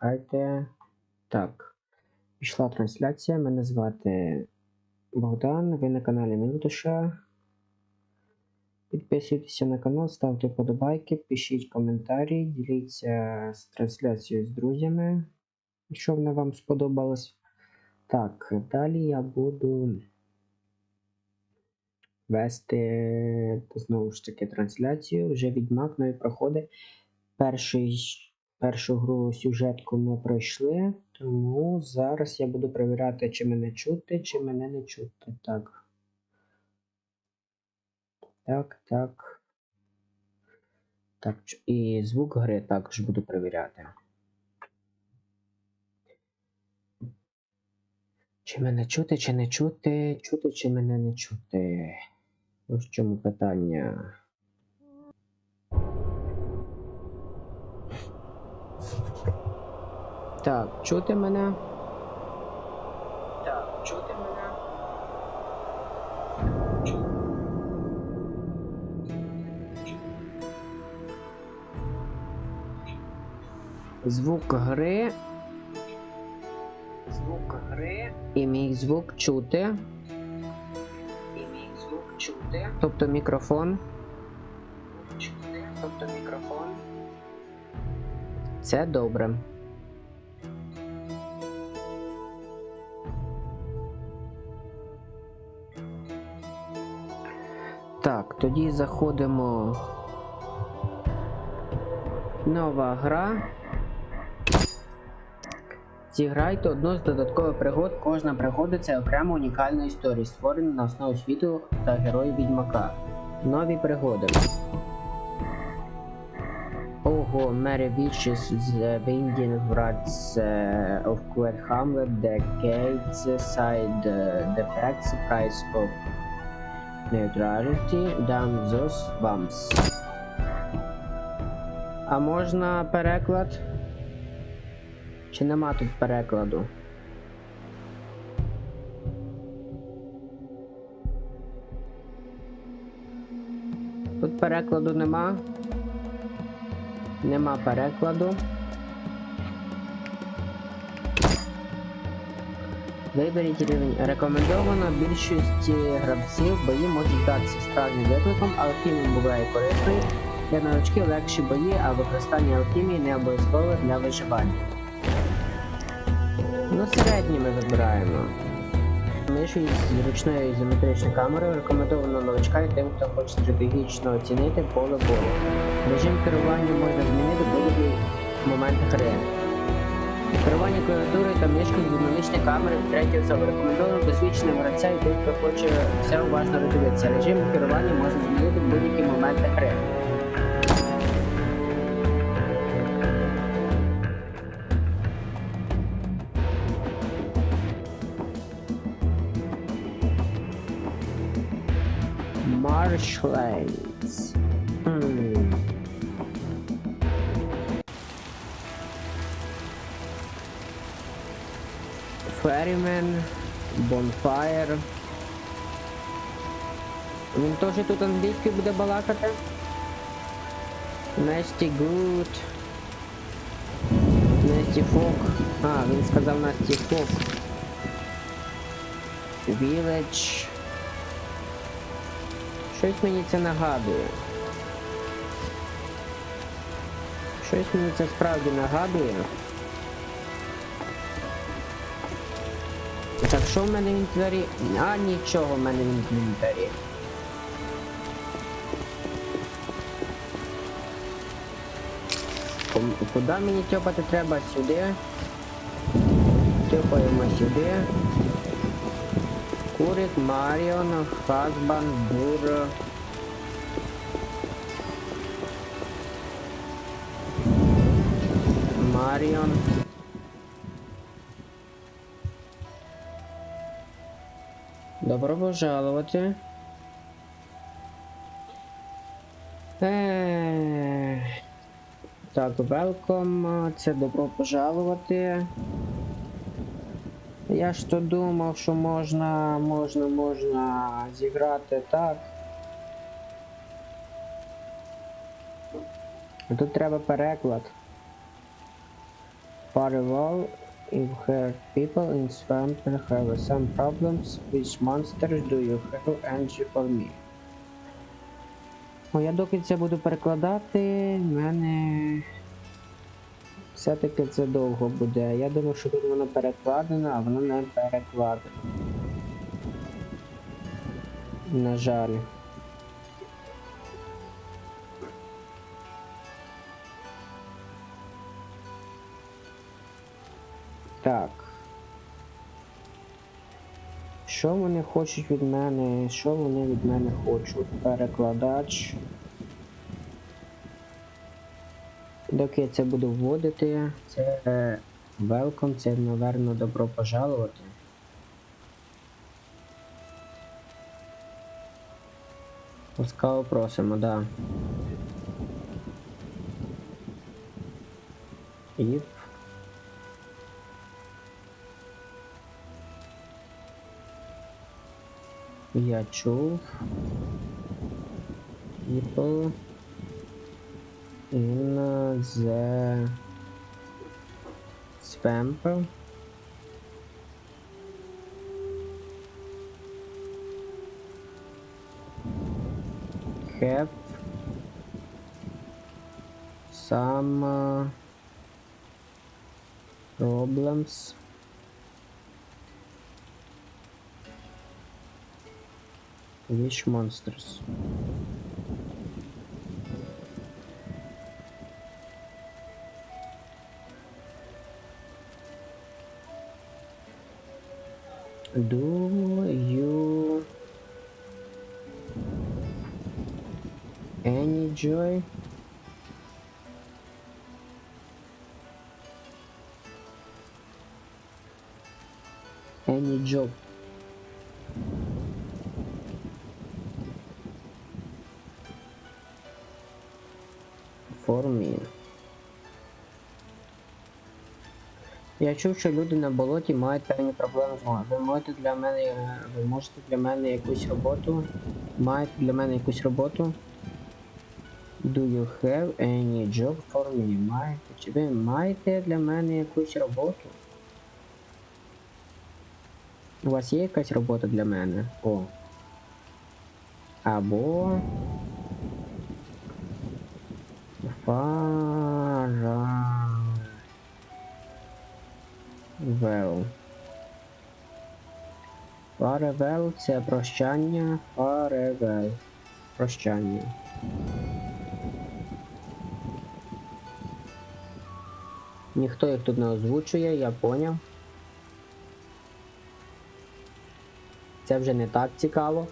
Чекайте. Так. Пішла трансляція. Мене звати Богдан. Ви на каналі Мілдуша. Підписуйтеся на канал, ставте вподобайки, пишіть коментарі, діліться з трансляцією з друзями, якщо вона вам сподобалась. Так, далі я буду вести знову ж таки трансляцію. Вже відьмак нові проходить. Перший, першу гру сюжетку ми пройшли, тому зараз я буду перевіряти, чи мене чути, чи мене не чути. Так. Так, так. Так, і звук гри також буду перевіряти. Чи мене чути, чи не чути, чути, чи мене не чути. Ось в чому питання. Так, чути мене? Так, чути мене? Звук гри. Звук гри. І мій звук чути. І мій звук чути. Тобто мікрофон. Чути. Тобто мікрофон. Це добре. Так, тоді заходимо. Нова гра. Зіграйте одну з додаткових пригод. Кожна пригода це окрема унікальна історія, створена на основі світу та героїв відьмака. Нові пригоди. Ого, Mary Witches, The Winding Rats uh, of Queer Hamlet, The Gates Side, uh, The Facts, Price of Neutrality, Damn Those Bumps. А можна переклад? Чи нема тут перекладу? Тут перекладу нема. Нема перекладу. Виберіть рівень. Рекомендовано більшості гравців бої можуть здатися справжнім викликом, алхімія буває корисною. Для новачків легші бої, а використання алхімії не обов'язково для виживання. Ну, середні ми вибираємо. Мишу з зручною ізометричною камерою рекомендовано новачка і тим, хто хоче стратегічно оцінити поле бою. Режим керування можна змінити в будь-який момент гри. Керування клавіатурою та мишкою з динамічної камери в третій особи рекомендовано досвідченим гравцям тим, хоче все уважно роздивитися. Режим керування можна змінити в будь-які моменти гри. Marshlands. Ferryman, Bonfire. Він теж тут англійською буде балакати. Nasty Good. Nasty Fog. А, він сказав Nasty Fog. Village. Щось мені це нагадує. Щось мені це справді нагадує. Так що в мене в інвентарі? А нічого в мене в інвентарі. Куди мені тьопати треба? Сюди. Тьопаємо сюди. Курик, Маріон, Хазбан, Бур. Маріон. Добро пожаловати. Ех. Так, welcome. Це добро пожалувати. Я ж то думав, що можна, можна, можна зіграти так. Тут треба переклад. Firewall, you heard people in Swamper have some problems. Which monsters do you have energy for me? О, я доки це буду перекладати, в мене все-таки це довго буде. Я думав, що тут воно перекладено, а воно не перекладено. На жаль. Так. Що вони хочуть від мене? Що вони від мене хочуть? Перекладач. Доки я це буду вводити, це е, welcome, це, напевно, добро пожалувати. Ласкаво просимо, да. І Я чув. People in the spamper. Have some uh, problems Which monsters? Do you any joy? Any job? Я чув, що люди на болоті мають певні проблеми з мовою. Ви можете для мене. е, Ви можете для мене якусь роботу. Маєте для мене якусь роботу. Do you have any job for me? Маєте? Чи ви маєте для мене якусь роботу? У вас є якась робота для мене? О. Або. Farewell. Farewell це прощання. Farewell. Прощання. Ніхто їх тут не озвучує, я поняв. Це вже не так цікаво.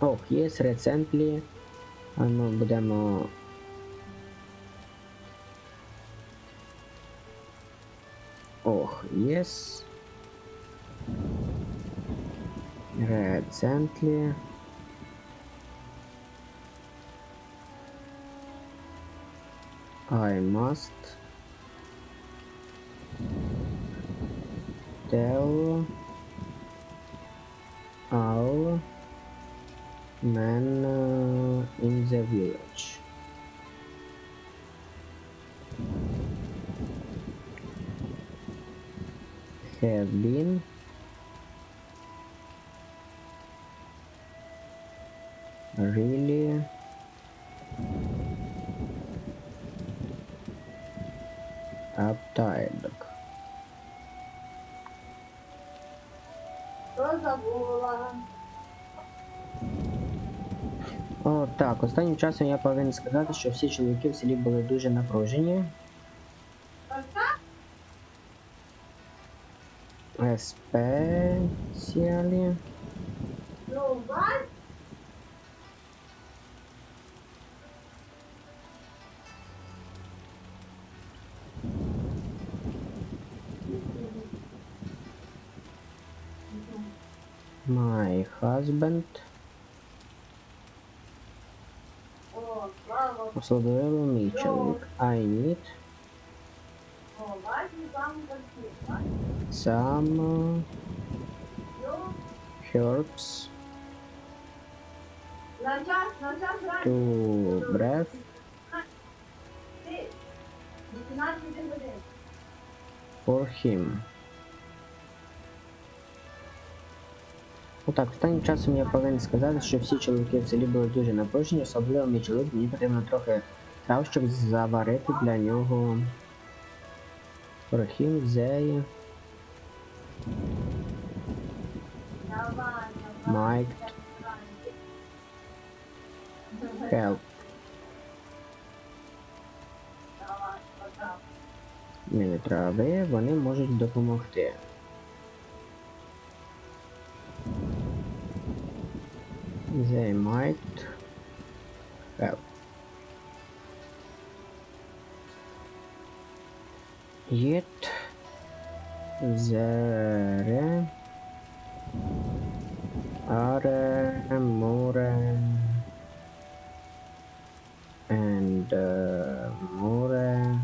Ох, yes, recently. А ми будемо. Ох, yes. Recently. I must tell all men uh, in the village. Have been really О, так, останнім часом я повинен сказати, що всі чоловіки в селі були дуже напружені. Бач, my husband. So, Coastal development meeting. I need some herbs to breath. For him. Отак, останнім часом я повинен сказати, що всі чоловіки в селі були дуже напружені, особливо мій чоловік, мені потрібно трохи трав, щоб заварити для нього they Давай, might help. Мені трави, вони можуть допомогти. They might well Yet there are more and uh, more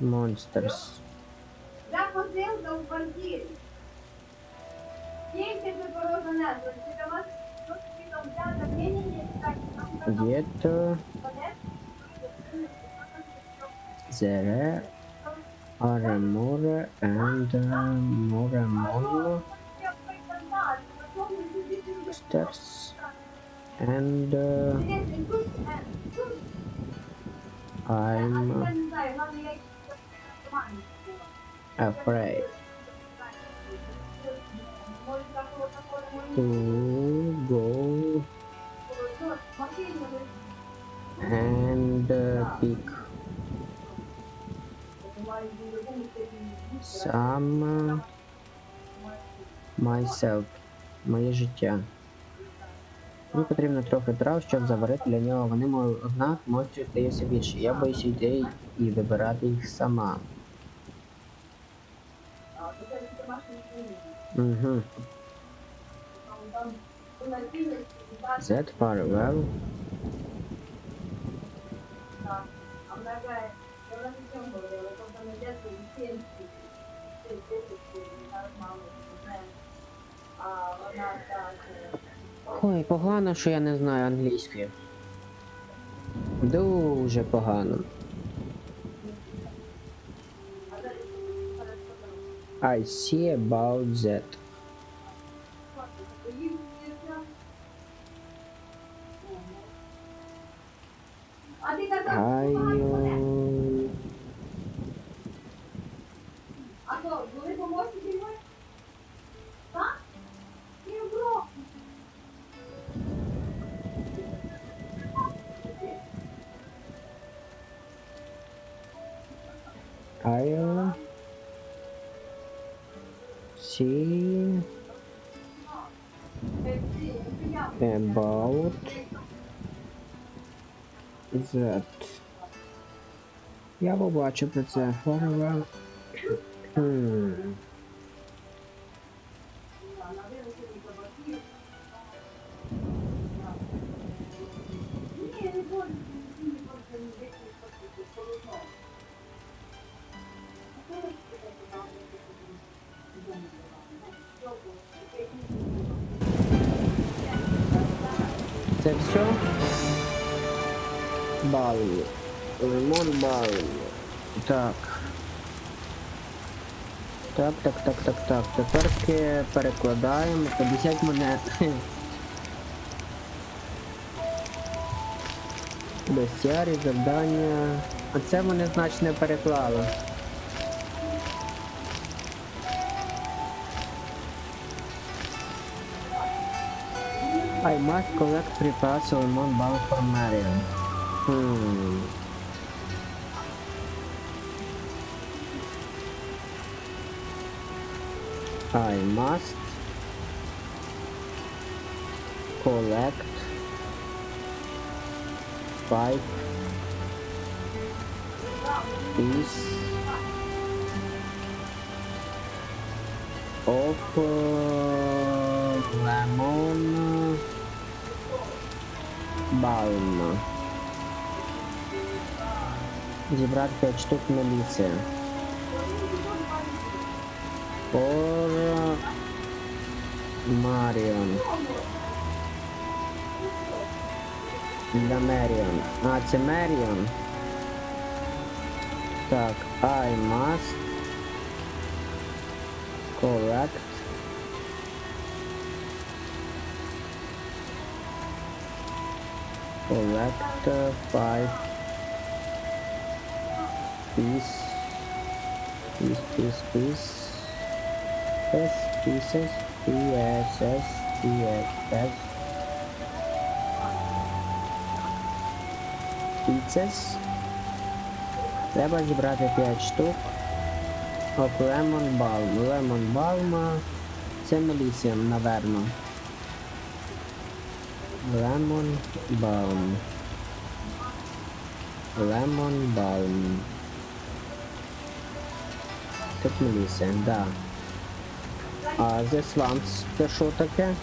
monsters. Uh, there are more and uh, more monsters and uh, I'm afraid go and uh, pick some uh, myself, моє життя. Мені потрібно трохи трав, щоб заварити для нього. Вони однак можуть стається більше. Я боюся йти і вибирати їх сама. Угу. That farewell. Ой, погано, що я не знаю англійської. Дуже погано. I see about that. Півроку. I'll see about that. Я побачу про це. Farewell. Так. Так, так, так, так, так. Тепер перекладаємо 50 монет. Бестіарі, завдання. Оце вони значно не переклали. I must collect three parts of lemon ball for Marion. Hmm. I must collect five piece of uh, lemon balm. Зібрати 5 штук міліція. For Marion. Для Меріон. А, це Меріон. Так, I must collect collect uh, five piece piece piece piece piece pieces pieces pieces pizzas Треба зібрати 5 штук. От Lemon Balm. Lemon Balm це Мелісіум, наверно. Lemon Balm. Lemon Balm. Тут Мелісіум, да. А The Swamps це що таке?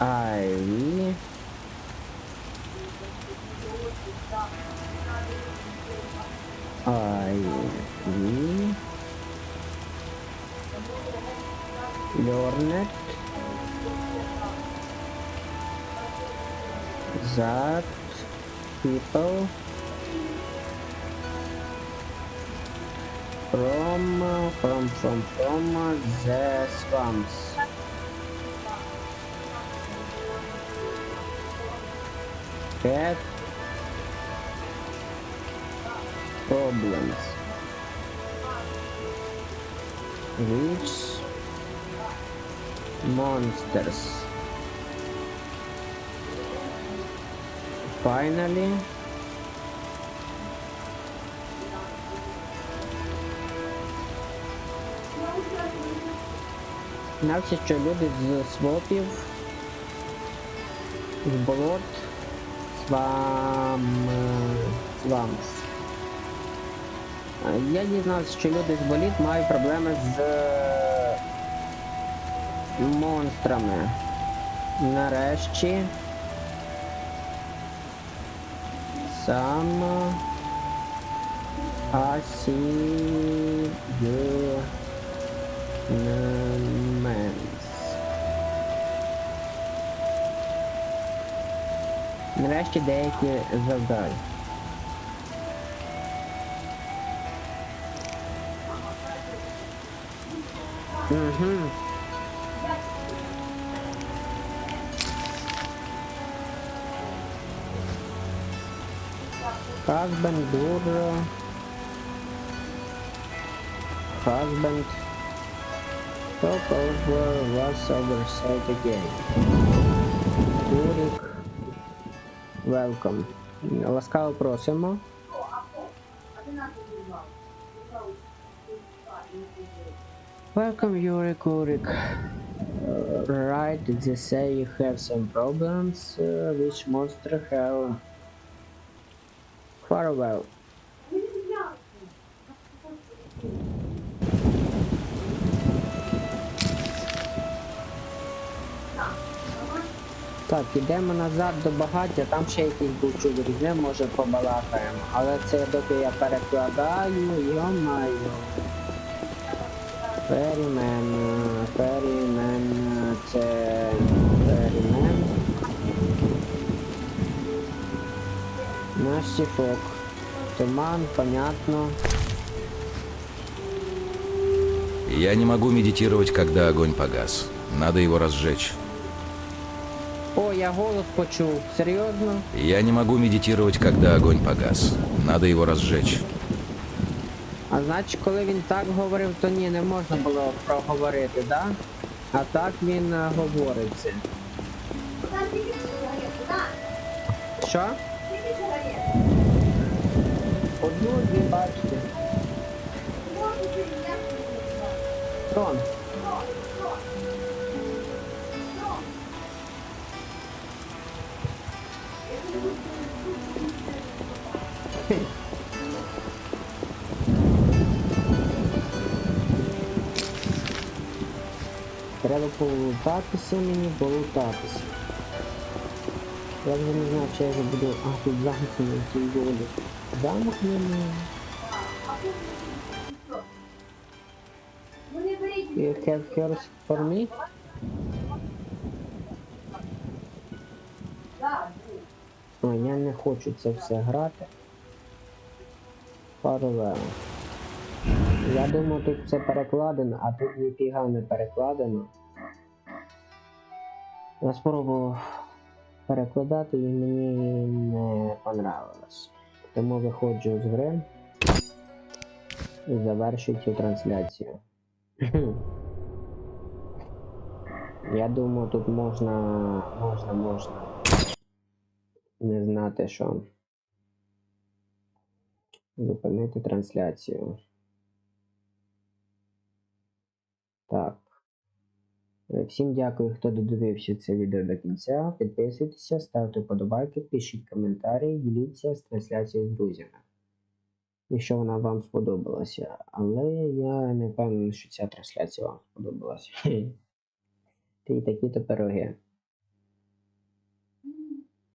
Ivy. Ivy. Lornet. That people from from from the swamps. Cat problems. Which monsters? Finally, Навчить, що люди з свопів, з болот, свам... свамс. Е, Я дізнався, що люди з боліт мають проблеми з е, монстрами. Нарешті. Сам Achievements. Нарешті деякі завдань. Угу. Husband, Duro. Husband. Top over was oversight again. Дурик. Welcome. Ласкаво просимо. Welcome, Yurik Urik. Uh, right, they say you have some problems. Uh, which monster have? Farewell. Так, ідемо назад до багаття, там ще якийсь був чудо з може побалакаємо. Але це доки я перекладаю, йо-майо. Ферімен, ферімен, це ферімен. Наш сіфок. Туман, понятно. Я не могу медитировать, когда огонь погас. Надо его разжечь. О, я голос почув. Серйозно? Я не могу медитировать, когда огонь погас. Надо его разжечь. А значить, коли він так говорив, то ні, не можна було проговорити, да? А так він е, говорить це. Куда ты идешь, человек? Куда? Що? Ты идешь, человек? Одну, дві бачите. Вот Треба полутатися мені, полутатися. Я вже не знаю, чи я вже буду. А, тут замкнений тим волі. Замкнений. Ну не. You have curse for me? О, я не хочу це все грати. Проблема. Я думав, тут все перекладено, а тут ніфіга не перекладено. Я спробував перекладати і мені не понравилось. Тому виходжу з гри і завершую цю трансляцію. Я думаю, тут можна, можна, можна не знати, що зупинити трансляцію. Так. Всім дякую, хто додивився це відео до кінця. Підписуйтеся, ставте вподобайки, пишіть коментарі, діліться з трансляцією з друзями. Якщо вона вам сподобалася. Але я не впевнений, що ця трансляція вам сподобалася. Ти такі то пироги.